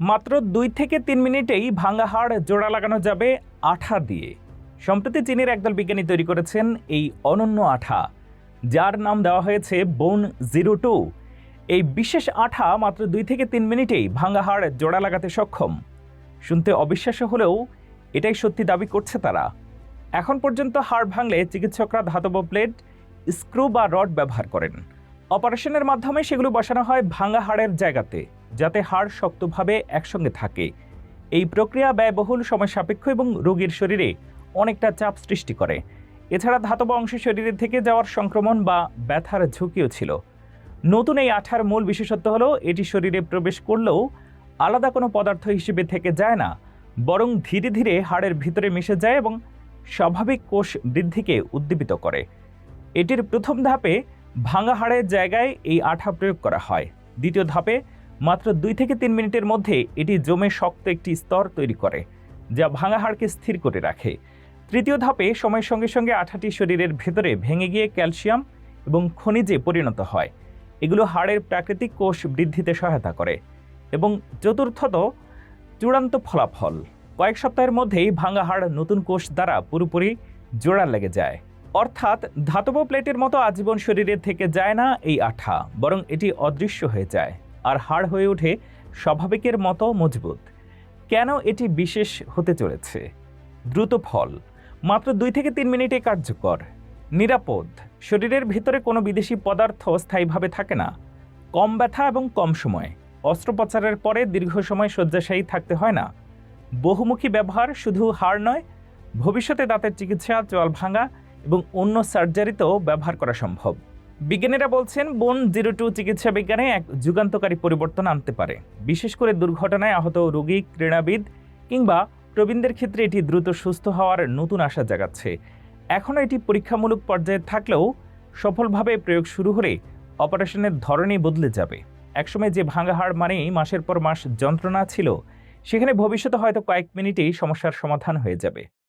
মাত্র দুই থেকে তিন মিনিটেই ভাঙা হাড় জোড়া লাগানো যাবে আঠা দিয়ে। সম্প্রতি চীনের একদল বিজ্ঞানী তৈরি করেছেন এই অনন্য আঠা, যার নাম দেওয়া হয়েছে বোন জিরো টু। এই বিশেষ আঠা মাত্র দুই থেকে তিন মিনিটেই ভাঙ্গা হাড় জোড়া লাগাতে সক্ষম। শুনতে অবিশ্বাস্য হলেও এটাই সত্যি দাবি করছে তারা। এখন পর্যন্ত হাড় ভাঙলে চিকিৎসকরা ধাতব প্লেট, স্ক্রু বা রড ব্যবহার করেন। অপারেশনের মাধ্যমে সেগুলো বসানো হয় ভাঙা হাড়ের জায়গাতে। যাতে হাড় শক্তভাবে একসঙ্গে থাকে। এই প্রক্রিয়া ব্যয়বহুল, সময় সাপেক্ষ এবং রোগীর শরীরে অনেকটা চাপ সৃষ্টি করে। এছাড়া ধাতব অংশ শরীরের থেকে যাওয়ার সংক্রমণ বা ব্যথার ঝুঁকিও ছিল। নতুন এই আঠার মূল বিশেষত্ব হলো, এটি শরীরে প্রবেশ করলেও আলাদা কোনো পদার্থ হিসেবে থেকে যায় না, বরং ধীরে ধীরে হাড়ের ভিতরে মিশে যায় এবং স্বাভাবিক কোষ বৃদ্ধিকে উদ্দীপিত করে। এটির প্রথম ধাপে ভাঙা হাড়ের জায়গায় এই আঠা প্রয়োগ করা হয়। দ্বিতীয় ধাপে মাত্র দুই থেকে তিন মিনিটের মধ্যে এটি জমে শক্ত একটি স্তর তৈরি করে, যা ভাঙা হাড়কে স্থির করে রাখে। তৃতীয় ধাপে সময়ের সঙ্গে সঙ্গে আঠাটি শরীরের ভেতরে ভেঙে গিয়ে ক্যালসিয়াম এবং খনিজে পরিণত হয়। এগুলো হাড়ের প্রাকৃতিক কোষ বৃদ্ধিতে সহায়তা করে এবং চতুর্থত চূড়ান্ত ফলাফল। কয়েক সপ্তাহের মধ্যেই ভাঙা হাড় নতুন কোষ দ্বারা পুরোপুরি জোড়া লেগে যায়। অর্থাৎ ধাতব প্লেটের মতো আজীবন শরীরে থেকে যায় না এই আঠা, বরং এটি অদৃশ্য হয়ে যায়। আর হাড় হয়ে ওঠে স্বাভাবিকের মতো মজবুত। কেন এটি বিশেষ হতে চলেছে? দ্রুত ফল, মাত্র দুই থেকে তিন মিনিটে কার্যকর, নিরাপদ, শরীরের ভিতরে কোনো বিদেশি পদার্থ স্থায়ীভাবে থাকে না। কম ব্যথা এবং কম সময়, অস্ত্রোপচারের পরে দীর্ঘ সময় শয্যাশায়ী থাকতে হয় না। বহুমুখী ব্যবহার শুধু হাড় নয়, ভবিষ্যতে দাঁতের চিকিৎসা, চোয়াল ভাঙা এবং অন্য সার্জারিতেও ব্যবহার করা সম্ভব। বিজ্ঞানীরা বলছেন, বোন জিরো টু চিকিৎসা বিজ্ঞানে এক যুগান্তকারী পরিবর্তন আনতে পারে। বিশেষ করে দুর্ঘটনায় আহত রোগী, ক্রীড়াবিদ কিংবা প্রবীণদের ক্ষেত্রে এটি দ্রুত সুস্থ হওয়ার নতুন আশা জাগাচ্ছে। এখনও এটি পরীক্ষামূলক পর্যায়ে থাকলেও সফলভাবে প্রয়োগ শুরু হলে অপারেশনের ধরনই বদলে যাবে। একসময় যে ভাঙা হাড় মানেই মাসের পর মাস যন্ত্রণা ছিল, সেখানে ভবিষ্যতে হয়তো কয়েক মিনিটেই সমস্যার সমাধান হয়ে যাবে।